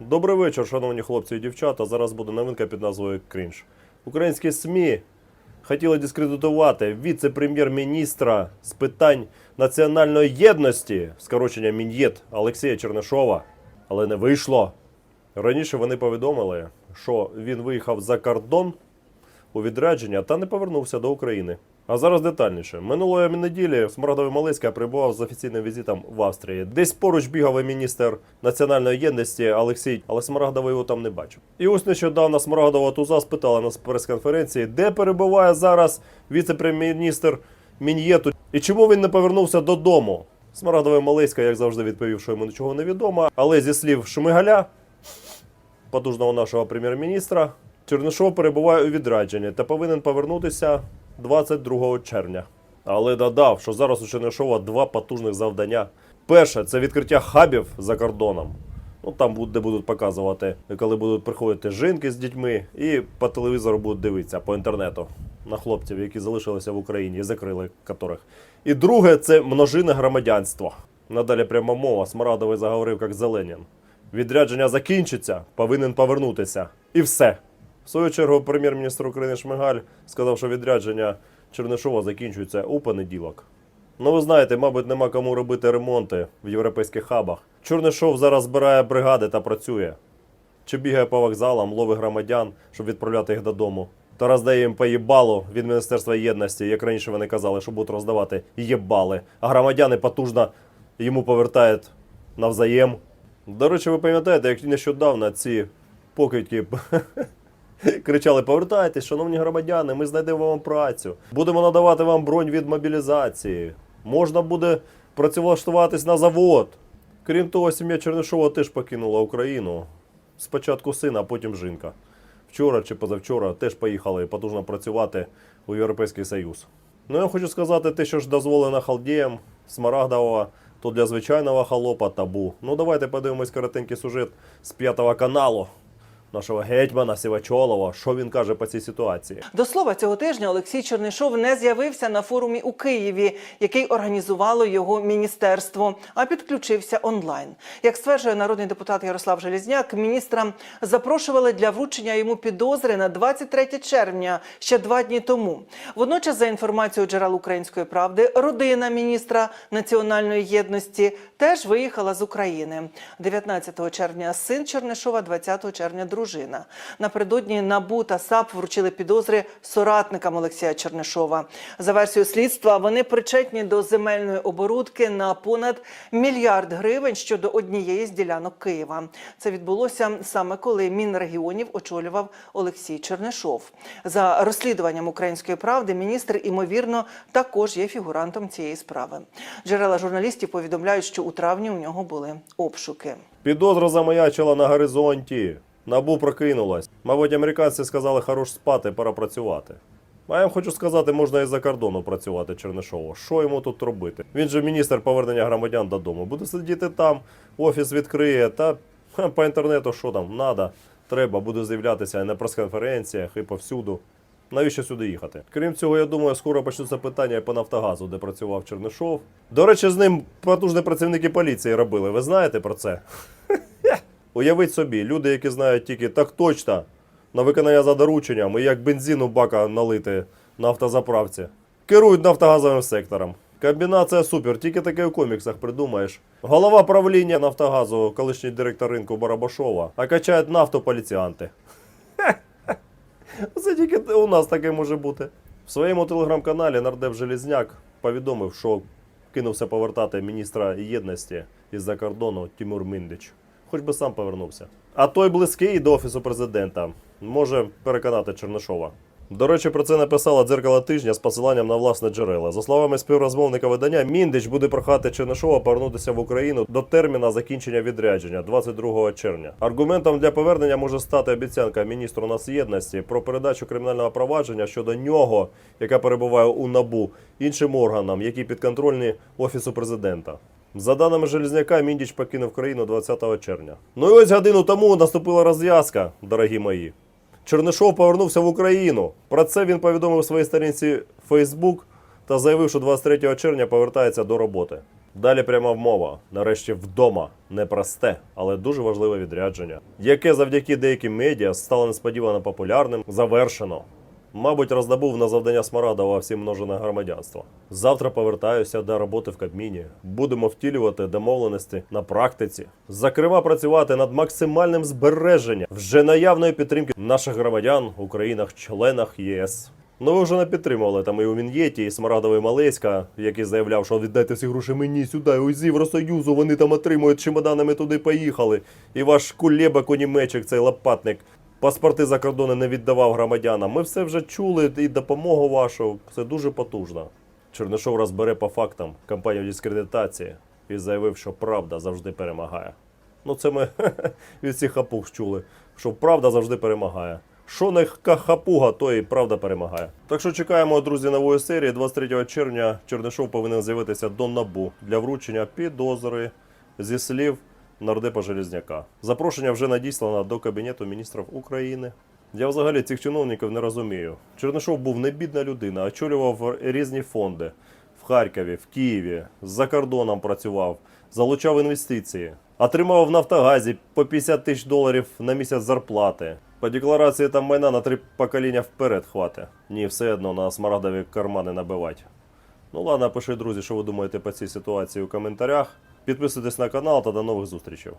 Добрий вечір, шановні хлопці і дівчата. Зараз буде новинка під назвою Крінж. Українські СМІ хотіли дискредитувати віце-прем'єр-міністра з питань національної єдності, скорочення Мін'єт Олексія Чернишова, але не вийшло. Раніше вони повідомили, що він виїхав за кордон у відрядження та не повернувся до України. А зараз детальніше. Минулої неділі Смарагдовий Малиська прибував з офіційним візитом в Австрії. Десь поруч бігав міністр національної єдності Олексій, але Смарагдова його там не бачив. І ось нещодавно Смарагдова Туза спитала на прес-конференції, де перебуває зараз віце-прем'єр-міністр Мін'єту і чому він не повернувся додому. Смарагдовий Малиська, як завжди, відповів, що йому нічого не відомо. Але зі слів Шмигаля, потужного нашого прем'єр-міністра, Чернишов перебуває у відрядженні та повинен повернутися 22 червня. Але додав, що зараз у Чернишова два потужних завдання. Перше це відкриття хабів за кордоном. Ну там де будуть показувати, коли будуть приходити жінки з дітьми, і по телевізору будуть дивитися по інтернету на хлопців, які залишилися в Україні і закрили котрих. І друге це множине громадянство. Надалі пряма мова. Смарадовий заговорив як Зеленін. Відрядження закінчиться, повинен повернутися. І все. В свою чергу, прем'єр-міністр України Шмигаль сказав, що відрядження Чернишова закінчується у понеділок. Ну, ви знаєте, мабуть, нема кому робити ремонти в європейських хабах. Чернишов зараз збирає бригади та працює. Чи бігає по вокзалам, ловить громадян, щоб відправляти їх додому. Та роздає їм по їбалу від Міністерства єдності, як раніше вони казали, що будуть роздавати їбали. А громадяни потужно йому повертають навзаєм. До речі, ви пам'ятаєте, як нещодавно ці покидьки кричали: повертайтесь, шановні громадяни, ми знайдемо вам працю. Будемо надавати вам бронь від мобілізації. Можна буде працевлаштуватись на завод. Крім того, сім'я Чернишова теж покинула Україну. Спочатку син, а потім жінка. Вчора чи позавчора теж поїхали потужно працювати у Європейський Союз. Ну, я хочу сказати, те, що ж дозволено халдіям Смарагдова, то для звичайного холопа табу. Ну, давайте подивимось коротенький сюжет з п'ятого каналу нашого гетьмана Сівачолова. Що він каже по цій ситуації? До слова, цього тижня Олексій Чернишов не з'явився на форумі у Києві, який організувало його міністерство, а підключився онлайн. Як стверджує народний депутат Ярослав Желізняк, міністра запрошували для вручення йому підозри на 23 червня, ще два дні тому. Водночас, за інформацією джерел української правди, родина міністра національної єдності теж виїхала з України. 19 червня син Чернишова, 20 червня дружина. Напередодні НАБУ та САП вручили підозри соратникам Олексія Чернишова. За версією слідства, вони причетні до земельної оборудки на понад мільярд гривень щодо однієї з ділянок Києва. Це відбулося саме коли Мінрегіонів очолював Олексій Чернишов. За розслідуванням української правди, міністр імовірно також є фігурантом цієї справи. Джерела журналістів повідомляють, що у травні у нього були обшуки. Підозра замаячила на горизонті. Набу прокинулась. Мабуть, американці сказали, хорош спати, пора працювати. А я вам хочу сказати, можна і за кордону працювати Чернишову. Що йому тут робити? Він же міністр повернення громадян додому. Буде сидіти там, офіс відкриє, та по інтернету що там, надо, треба, буде з'являтися і на прес-конференціях, і повсюду. Навіщо сюди їхати? Крім цього, я думаю, скоро почнуться питання і по Нафтогазу, де працював Чернишов. До речі, з ним потужні працівники поліції робили. Ви знаєте про це? Уявіть собі, люди, які знають тільки так точно на виконання за дорученням і як бензину бака налити на автозаправці, керують нафтогазовим сектором. Комбінація супер, тільки таке у коміксах придумаєш. Голова правління Нафтогазу, колишній директор ринку Барабашова, а качають нафту поліціянти. Це тільки у нас таке може бути. В своєму телеграм-каналі нардеп Желізняк повідомив, що кинувся повертати міністра єдності із-за кордону Тимур Миндич. Хоч би сам повернувся. А той близький до офісу президента може переконати Чернишова. До речі, про це написала дзеркало тижня з посиланням на власне джерела. За словами співрозмовника видання, Міндич буде прохати Чернишова повернутися в Україну до терміна закінчення відрядження 22 червня. Аргументом для повернення може стати обіцянка міністру нацєдності про передачу кримінального провадження щодо нього, яка перебуває у набу, іншим органам, які підконтрольні офісу президента. За даними Железняка, Міндіч покинув країну 20 червня. Ну і ось годину тому наступила розв'язка, дорогі мої. Чернишов повернувся в Україну. Про це він повідомив у своїй сторінці Facebook та заявив, що 23 червня повертається до роботи. Далі пряма мова. Нарешті вдома. Непросте, але дуже важливе відрядження, яке завдяки деяким медіа стало несподівано популярним, завершено. Мабуть, роздобув на завдання Смарадова всім множене громадянство. Завтра повертаюся до роботи в Кабміні. Будемо втілювати домовленості на практиці. Зокрема, працювати над максимальним збереженням вже наявної підтримки наших громадян у країнах-членах ЄС. Ну ви вже не підтримували там і у Мін'єті, і Смарадовий Малеська, який заявляв, що віддайте всі гроші мені сюди, ось з Євросоюзу, вони там отримують чемоданами туди поїхали. І ваш кулеба конімечик, цей лопатник, паспорти за кордони не віддавав громадянам. Ми все вже чули і допомогу вашу. Це дуже потужно. Чернишов розбере по фактам кампанію дискредитації і заявив, що правда завжди перемагає. Ну, це ми від всіх хапуг чули, що правда завжди перемагає. Що не хапуга, то і правда перемагає. Так що чекаємо, друзі, нової серії. 23 червня Чернишов повинен з'явитися до набу для вручення підозри зі слів нардепа Железняка. Запрошення вже надіслано до Кабінету міністрів України. Я взагалі цих чиновників не розумію. Чернишов був не бідна людина, очолював різні фонди в Харкові, в Києві, за кордоном працював, залучав інвестиції, отримав в Нафтогазі по 50 тисяч доларів на місяць зарплати. По декларації там майна на три покоління вперед хватить. Ні, все одно на смарагдові кармани набивати. Ну ладно, пишіть, друзі, що ви думаєте по цій ситуації у коментарях. Підписуйтесь на канал та до нових зустрічей.